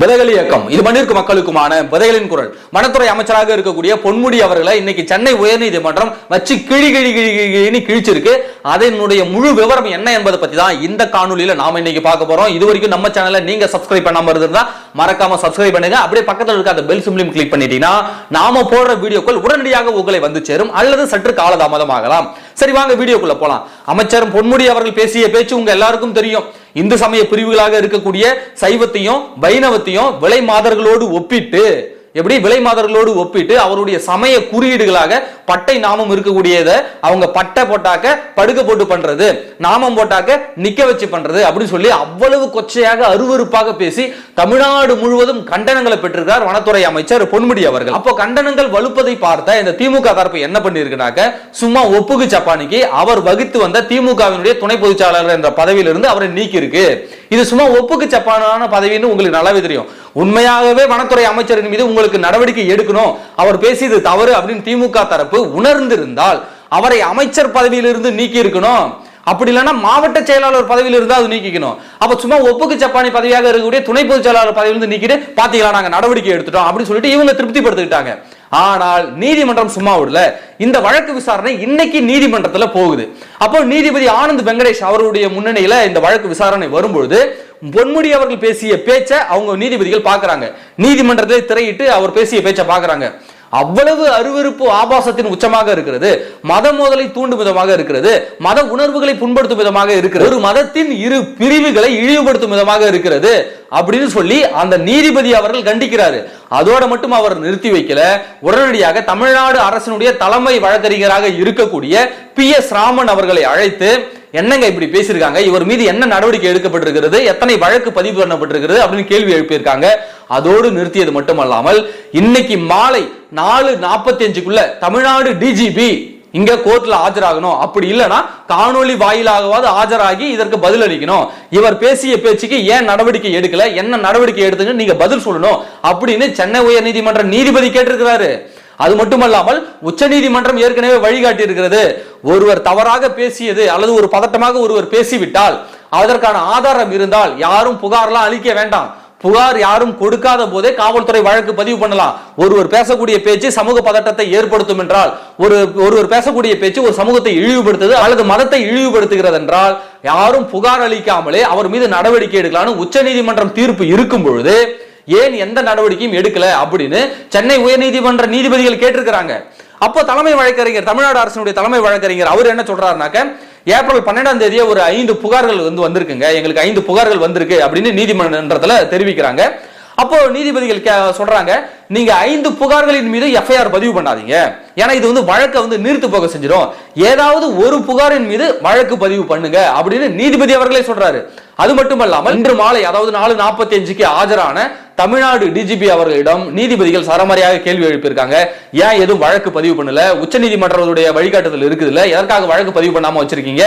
விதைகள் இயக்கம். இது மண்ணிற்கு மக்களுக்குமான விதைகளின் குரல். வனத்துறை அமைச்சராக இருக்கக்கூடிய பொன்முடி அவர்களை இன்னைக்கு சென்னை உயர்நீதிமன்றம் வச்சு கிழி கிழி கிழி கிழின்னு கிழிச்சிருக்கு. அதனுடைய முழு விவரம் என்ன என்பதை பத்தி தான் இந்த காணொலியில நாம இன்னைக்கு பார்க்க போறோம். இது வரைக்கும் நம்ம சேனலை நீங்க சப்ஸ்கிரைப் பண்ணாம இருந்தா மறக்காம சப்ஸ்கிரைப் பண்ணுங்க. அப்படியே பக்கத்தில் இருக்க அந்த பெல் சிம்லையும் கிளிக் பண்ணிட்டீங்கன்னா நாம போடுற வீடியோக்கள் உடனடியாக உங்களை வந்து சேரும். அல்லது சற்று காலதாமதம் ஆகலாம் சரி வாங்க வீடியோக்குள்ள போலாம். அமைச்சர் பொன்முடி அவர்கள் பேசிய பேச்சு உங்க எல்லாருக்கும் தெரியும். இந்து சமய பிரிவுகளாக இருக்கக்கூடிய சைவத்தையும் வைணவத்தையும் விலை மாதர்களோடு ஒப்பிட்டு எப்படி விலை மாதர்களோடு ஒப்பிட்டு அவருடைய சமய குறியீடுகளாக பட்டை நாமம் இருக்கக்கூடியதை அவங்க பட்டை போட்டாக்க படுக்க போட்டு பண்றது நாமம் போட்டாக்க நிக்க வச்சு பண்றது அப்படின்னு சொல்லி அவ்வளவு கொச்சையாக அருவருப்பாக பேசி தமிழ்நாடு முழுவதும் கண்டனங்களை பெற்றிருக்கிறார் வனத்துறை அமைச்சர் பொன்முடி அவர்கள். அப்போ கண்டனங்கள் வலுப்பதை பார்த்த இந்த திமுக தரப்பு என்ன பண்ணிருக்குனாக்க சும்மா ஒப்புக்கு சப்பானிக்கு அவர் வகித்து வந்த திமுகவினுடைய துணை பொதுச்சாளர் என்ற பதவியிலிருந்து அவரை நீக்கி இருக்கு இது சும்மா ஒப்புக்கு சப்பானான பதவின்னு உங்களுக்கு நல்லாவே தெரியும். உண்மையாகவே வனத்துறை அமைச்சரின் மீது உங்களுக்கு நடவடிக்கை எடுக்கணும். அவர் பேசியது தவறு அப்படின்னு திமுக தரப்பு உணர்ந்திருந்தால் அவரை அமைச்சர் பதவியிலிருந்து நீக்கி இருக்கணும் அப்படி இல்லைன்னா மாவட்ட செயலாளர் பதவியில் இருந்தால் அது நீக்கிக்கணும். அப்போ சும்மா ஒப்புக்கு சப்பானி பதவியாக இருக்கக்கூடிய துணை பொதுச் செயலாளர் பதவியிலிருந்து நீக்கிட்டு பார்த்தீங்களா நாங்கள் நடவடிக்கை எடுத்துட்டோம் அப்படின்னு சொல்லிட்டு இவங்க திருப்திப்படுத்திக்கிட்டாங்க. ஆனால் நீதிமன்றம் சும்மா விடல. இந்த வழக்கு விசாரணை இன்னைக்கு நீதிமன்றத்துல போகுது. அப்போ நீதிபதி ஆனந்த் வெங்கடேஷ் அவருடைய முன்னணியில இந்த வழக்கு விசாரணை வரும்பொழுது பொன்முடி அவர்கள் பேசிய பேச்சை அவங்க நீதிபதிகள் பாக்குறாங்க. நீதிமன்றத்தை திரையிட்டு அவர் பேசிய பேச்சை பாக்குறாங்க. அவ்வளவு அருவருப்பு ஆபாசத்தின் உச்சமாக இருக்கிறது. மத மோதலை தூண்டும் விதமாக இருக்கிறது. மத உணர்வுகளை புண்படுத்தும் விதமாக இருக்கிறது. ஒரு மதத்தின் இரு பிரிவுகளை இழிவுபடுத்தும் விதமாக இருக்கிறது அப்படின்னு சொல்லி அந்த நீதிபதி அவர்கள் கண்டிக்கிறாரு. அதோட மட்டும் அவர் நிறுத்தி வைக்கல. உடனடியாக தமிழ்நாடு அரசினுடைய தலைமை வழக்கறிஞராக இருக்கக்கூடிய பி எஸ் ராமன் அவர்களை அழைத்து என்னங்க இப்படி பேசியிருக்காங்க? இவர் மீது என்ன நடவடிக்கை எடுக்கப்பட்டிருக்கிறது? எத்தனை வழக்கு பதிவு பண்ணப்பட்டிருக்கிறது? அப்படின்னு கேள்வி எழுப்பியிருக்காங்க. அதோடு நிறுத்தியது மட்டுமல்லாமல் இன்னைக்கு மாலை நாலு நாற்பத்தி அஞ்சுக்குள்ள தமிழ்நாடு டிஜிபி இங்க கோர்ட்ல ஆஜராகணும். அப்படி இல்லைன்னா காணொலி வாயிலாகவாது ஆஜராகி இதற்கு பதில் அளிக்கணும். இவர் பேசிய பேச்சுக்கு ஏன் நடவடிக்கை எடுக்கல? என்ன நடவடிக்கை எடுத்துங்க நீங்க பதில் சொல்லணும். அப்படின்னு சென்னை உயர் நீதிமன்ற நீதிபதி கேட்டிருக்கிறாரு. அது மட்டுமல்லாமல் உச்சநீதிமன்றம் ஏற்கனவே வழிகாட்டி இருக்கிறது ஒருவர் தவறாக பேசியது அல்லது ஒரு பதட்டமாக ஒருவர் பேசிவிட்டால் அதற்கான ஆதாரம் இருந்தால் யாரும் புகார்லாம் அளிக்க வேண்டாம். புகார் யாரும் கொடுக்காத போதே காவல்துறை வழக்கு பதிவு பண்ணலாம். ஒருவர் பேசக்கூடிய பேச்சு சமூக பதட்டத்தை ஏற்படுத்தும் என்றால் ஒரு ஒருவர் பேசக்கூடிய பேச்சு ஒரு சமூகத்தை இழிவுபடுத்துது அல்லது மதத்தை இழிவுபடுத்துகிறது என்றால் யாரும் புகார் அளிக்காமலே அவர் மீது நடவடிக்கை எடுக்கலாம்னு உச்சநீதிமன்றம் தீர்ப்பு இருக்கும் பொழுது ஏன் எந்த நடவடிக்கையும் எடுக்கல அப்படின்னு சென்னை உயர்நீதிமன்ற நீதிபதிகள் கேட்டிருக்கிறாங்க. அப்போ தலைமை வழக்கறிஞர் தமிழ்நாடு அரசினுடைய தலைமை வழக்கறிஞர் அவர் என்ன சொல்றாருனாக்க ஏப்ரல் பன்னெண்டாம் தேதியே ஒரு ஐந்து புகார்கள் வந்து வந்திருக்குங்க. எங்களுக்கு ஐந்து புகார்கள் வந்திருக்கு அப்படின்னு நீதிமன்றத்தில் தெரிவிக்கிறாங்க. அப்போ நீதிபதிகள் கே- சொல்றாங்க நீங்க ஐந்து புகார்களின் மீது எஃப்ஐஆர் பதிவு பண்ணாதீங்க. ஏன்னா இது வந்து வழக்கை வந்து நிறுத்து போக செஞ்சிடும். ஏதாவது ஒரு புகாரின் மீது வழக்கு பதிவு பண்ணுங்க அப்படின்னு நீதிபதி அவர்களே சொல்றாரு. அது மட்டுமல்லாமல் இன்று மாலை அதாவது நாலு நாற்பத்தி அஞ்சுக்கு ஆஜரான தமிழ்நாடு டிஜிபி அவர்களிடம் நீதிபதிகள் சரமாரியாக கேள்வி எழுப்பியிருக்காங்க. ஏன் எதுவும் வழக்கு பதிவு பண்ணல? உச்சநீதிமன்றத்துடைய வழிகாட்டுதல் இருக்குதுல்ல? எதற்காக வழக்கு பதிவு பண்ணாம வச்சிருக்கீங்க?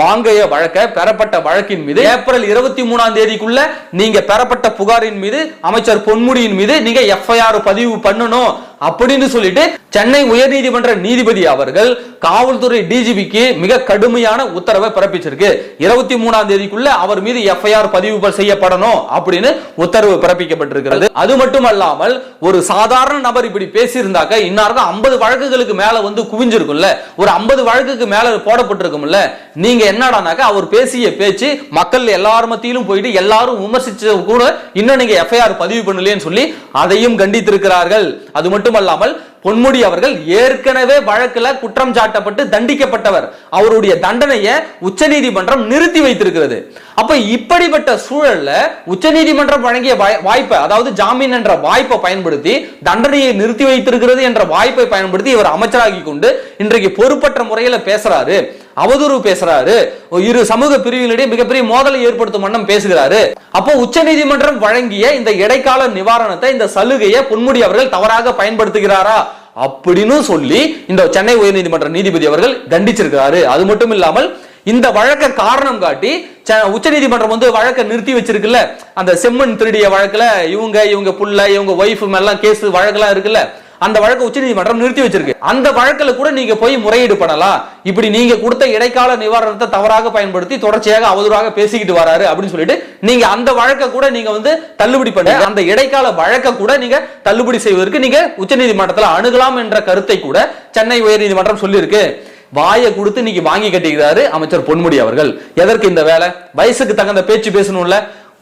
வாங்கிய வழக்க பெறப்பட்ட வழக்கின் மீது ஏப்ரல் இருபத்தி மூணாம் தேதிக்குள்ள நீங்க பெறப்பட்ட புகாரின் மீது அமைச்சர் பொன்முடியின் மீது நீங்க எஃப்ஐஆர் பதிவு பண்ணணும் அப்படின்னு சொல்லிட்டு சென்னை உயர்நீதிமன்ற நீதிபதி அவர்கள் காவல்துறை டிஜிபிக்கு மிக கடுமையான உத்தரவை பிறப்பிச்சிருக்கு. இருபத்தி மூணாம் தேதிக்குள்ள அவர் மீது எஃப்ஐஆர் பதிவு செய்யப்படணும் அப்படின்னு உத்தரவு பிறப்பிக்கப்பட்டிருக்கிறது. அது மட்டுமல்லாமல் ஒரு சாதாரண நபர் இப்படி பேசியிருந்தாக்க இன்னாருக்கும் ஐம்பது வழக்குகளுக்கு மேல வந்து குவிஞ்சிருக்கும்ல. ஒரு ஐம்பது வழக்குக்கு மேல போடப்பட்டிருக்கும்ல. நீங்க என்னடானாக்க அவர் பேசிய பேச்சு மக்கள் எல்லார் மத்தியிலும் போயிட்டு எல்லாரும் விமர்சிச்ச கூட இன்னும் நீங்க எஃப்ஐஆர் பதிவு பண்ணலையேன்னு சொல்லி அதையும் கண்டித்திருக்கிறார்கள். அது மட்டுமல்லாமல் பொன்முடி அவர்கள் ஏற்கனவே வழக்கில் குற்றம் சாட்டப்பட்டு தண்டிக்கப்பட்டவர். அவருடைய தண்டனையை உச்சநீதிமன்றம் நிறுத்தி வைத்திருக்கிறது. அப்ப இப்படிப்பட்ட சூழல்ல உச்சநீதிமன்றம் வழங்கிய வாய்ப்பை அதாவது ஜாமீன் என்ற வாய்ப்பை பயன்படுத்தி தண்டனையை நிறுத்தி வைத்திருக்கிறது என்ற வாய்ப்பை பயன்படுத்தி இவர் அமைச்சராகி கொண்டு இன்றைக்கு பொறுப்பற்ற முறையில பேசுறாரு. அவதூறு பேசுறாரு. இரு சமூக பிரிவுகளிடையே மிகப்பெரிய மோதலை ஏற்படுத்தும் வண்ணம் பேசுகிறாரு. அப்போ உச்சநீதிமன்றம் வழங்கிய இந்த இடைக்கால நிவாரணத்தை இந்த சலுகையை பொன்முடி அவர்கள் தவறாக பயன்படுத்துகிறாரா அப்படின்னு சொல்லி இந்த சென்னை உயர்நீதிமன்ற நீதிபதி அவர்கள் தண்டிச்சிருக்கிறாரு. அது மட்டும் இல்லாமல் இந்த வழக்க காரணம் காட்டி ச- உச்சநீதிமன்றம் வந்து வழக்கை நிறுத்தி வச்சிருக்குல்ல. அந்த செம்மண் திருடிய வழக்குல இவங்க இவங்க புள்ள இவங்க ஒய்ஃப் எல்லாம் கேஸ் வழக்கெல்லாம் இருக்குல்ல. அந்த வழக்கை உச்சநீதிமன்றம் நிறுத்தி வச்சிருக்கு. அந்த வழக்கில் கூட நீங்க போய் முறையீடு பண்ணலாம் இப்படி நீங்க கொடுத்த இடைக்கால நிவாரணத்தை தவறாக பயன்படுத்தி தொடர்ச்சியாக அவதூறாக பேசிக்கிட்டு வராரு அப்படின்னு சொல்லிட்டு நீங்க அந்த வழக்கை கூட நீங்க வந்து தள்ளுபடி பண்ண அந்த இடைக்கால வழக்கை கூட நீங்க தள்ளுபடி செய்வதற்கு நீங்க உச்சநீதிமன்றத்துல அணுகலாம் என்ற கருத்தை கூட சென்னை உயர்நீதிமன்றம் சொல்லியிருக்கு. வாயை கொடுத்து இன்னைக்கு வாங்கி கட்டிக்கிறாரு அமைச்சர் பொன்முடி அவர்கள். எதற்கு இந்த வேலை? வயசுக்கு தகுந்த பேச்சு பேசணும்ல.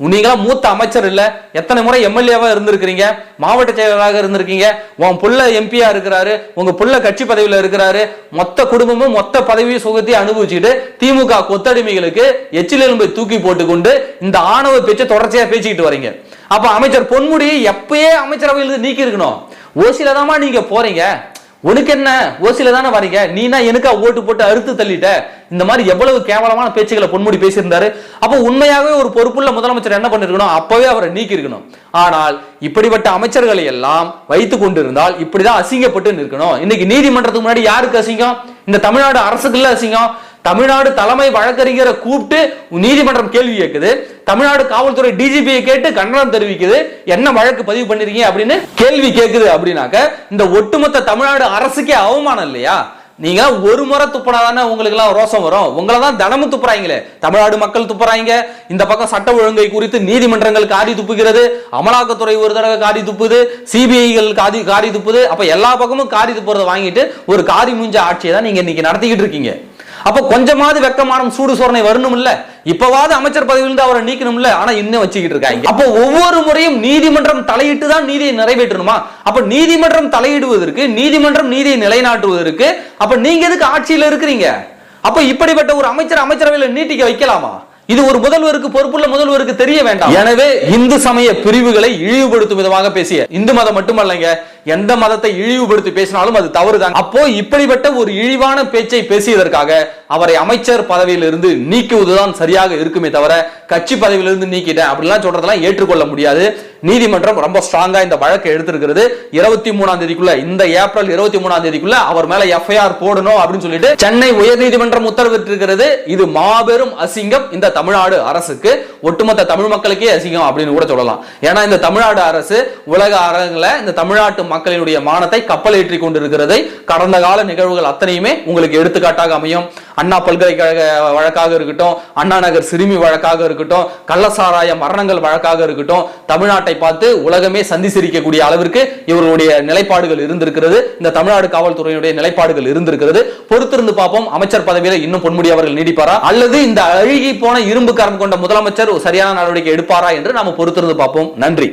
நீங்களாம் மூத்த அமைச்சர் இல்ல. எத்தனை முறை எம்எல்ஏவா இருந்திருக்கிறீங்க? மாவட்ட செயலராக இருந்திருக்கீங்க. உன் புள்ள எம்பியா இருக்கிறாரு. உங்க புள்ள கட்சி பதவியில இருக்கிறாரு. மொத்த குடும்பமும் மொத்த பதவி சுகத்தையும் அனுபவிச்சுட்டு திமுக கொத்தடிமைகளுக்கு எச்சில் எலும்பை தூக்கி போட்டுக்கொண்டு இந்த ஆணவ பேச்சை தொடர்ச்சியா பேசிக்கிட்டு வரீங்க. அப்ப அமைச்சர் பொன்முடி எப்பயே அமைச்சரவையில் நீக்கி இருக்கணும் ஓசியில தாமா நீங்க போறீங்க. உனக்கு என்ன ஓசில தானே வரீங்க நீனா எனக்கா ஓட்டு போட்டு அறுத்து தள்ளிட்ட? இந்த மாதிரி எவ்வளவு கேவலமான பேச்சுகளை பொன்முடி பேசியிருந்தாரு. அப்போ உண்மையாகவே ஒரு பொறுப்புள்ள முதலமைச்சர் என்ன பண்ணிருக்கணும்? அப்பவே அவரை நீக்கி இருக்கணும் ஆனால் இப்படிப்பட்ட அமைச்சர்களை எல்லாம் வைத்து கொண்டிருந்தால் இப்படிதான் அசிங்கப்பட்டு நிற்கணும். இன்னைக்கு நீதிமன்றத்துக்கு முன்னாடி யாருக்கு அசிங்கம்? இந்த தமிழ்நாடு அரசுக்குள்ள அசிங்கம். தமிழ்நாடு தலைமை வழக்கறிஞரை கூப்பிட்டு நீதிமன்றம் கேள்வி கேட்குது தமிழ்நாடு காவல்துறை டிஜிபியை கேட்டு கண்டனம் தெரிவிக்குது. என்ன வழக்கு பதிவு பண்ணிருக்கீங்க அப்படின்னு கேள்வி கேட்குது அப்படின்னாக்க இந்த ஒட்டுமொத்த தமிழ்நாடு அரசுக்கே அவமானம் இல்லையா? நீங்க ஒரு முறை துப்புனாதானே உங்களுக்கு எல்லாம் ரோசம் வரும். உங்களை தான் தினமும் துப்புறாங்களே. தமிழ்நாடு மக்கள் துப்புறாங்க. இந்த பக்கம் சட்ட ஒழுங்கை குறித்து நீதிமன்றங்கள் காரி துப்புகிறது. அமலாக்கத்துறை ஒரு தடவை காரி துப்புது. சிபிஐகள் காரி காரி துப்புது. அப்ப எல்லா பக்கமும் காரி துப்புறதை வாங்கிட்டு ஒரு காரி மூஞ்ச ஆட்சியை தான் நீங்க இன்னைக்கு நடத்திக்கிட்டு இருக்கீங்க. அப்ப கொஞ்சமாவது வெக்கமான சூடு சோரணை வரணும் இல்ல இப்பவாவது அமைச்சர் பதவியிலிருந்து அவரை நீக்கணும்ல? ஆனா இன்னும் வச்சுக்கிட்டு இருக்காங்க. அப்போ ஒவ்வொரு முறையும் நீதிமன்றம் தலையிட்டு தான் நீதியை நிறைவேற்றணுமா? அப்ப நீதிமன்றம் தலையிடுவதற்கு நீதிமன்றம் நீதியை நிலைநாட்டுவதற்கு அப்ப நீங்க எதுக்கு ஆட்சியில இருக்கிறீங்க? அப்ப இப்படிப்பட்ட ஒரு அமைச்சர் அமைச்சரவையில நீட்டிக்க வைக்கலாமா? இது ஒரு முதல்வருக்கு பொறுப்புள்ள முதல்வருக்கு தெரிய வேண்டாம். எனவே இந்து சமய பிரிவுகளை இழிவுபடுத்தும் விதமாக பேசிய இந்து மதம் மட்டுமல்லங்க எந்த மதத்தை இழிவுபடுத்தி பேசினாலும் அது தவறுதான். அப்போ இப்படிப்பட்ட ஒரு இழிவான பேச்சை பேசியதற்காக அவரை அமைச்சர் பதவியிலிருந்து நீக்குவதுதான் சரியாக இருக்குமே தவிர கட்சி பதவியிலிருந்து நீக்கிட்டேன் அப்படிலாம் சொல்றதெல்லாம் ஏற்றுக்கொள்ள முடியாது. நீதிமன்றம் ரொம்ப ஸ்ட்ராங்கா இந்த வழக்கை எடுத்திருக்கிறது. இருபத்தி மூணாம் தேதிக்குள்ள இந்த ஏப்ரல் இருபத்தி மூணாம் தேதிக்குள்ள அவர் மேல எஃப்ஐஆர் போடணும் அப்படின்னு சொல்லிட்டு சென்னை உயர்நீதிமன்றம் உத்தரவிட்டிருக்கிறது. இது மாபெரும் அசிங்கம் இந்த தமிழ்நாடு அரசுக்கு. ஒட்டுமொத்த தமிழ் மக்களுக்கே அசிங்கம் அப்படின்னு கூட சொல்லலாம். ஏன்னா இந்த தமிழ்நாடு அரசு உலக அரங்குல இந்த தமிழ்நாட்டு மக்களினுடைய மானத்தை கப்பல் ஏற்றி கொண்டிருக்கிறதை. கடந்த கால நிகழ்வுகள் அத்தனையுமே உங்களுக்கு எடுத்துக்காட்டாக அமையும். அண்ணா பல்கலைக்கழக வழக்காக இருக்கட்டும் அண்ணா நகர் சிறுமி வழக்காக இருக்கட்டும் கள்ளசாராய மரணங்கள் வழக்காக இருக்கட்டும் தமிழ்நாட்டை பார்த்து உலகமே சந்தி சிரிக்கக்கூடிய அளவிற்கு இவர்களுடைய நிலைப்பாடுகள் இருந்திருக்கிறது. இந்த தமிழ்நாடு காவல்துறையினுடைய நிலைப்பாடுகள் இருந்திருக்கிறது. பொறுத்திருந்து பார்ப்போம். அமைச்சர் பதவியில இன்னும் பொன்முடி அவர்கள் நீடிப்பாரா? அல்லது இந்த அழுகி போன இரும்பு கரம் கொண்ட முதலமைச்சர் ஒரு சரியான நடவடிக்கை எடுப்பாரா என்று நாம பொறுத்திருந்து பார்ப்போம். நன்றி.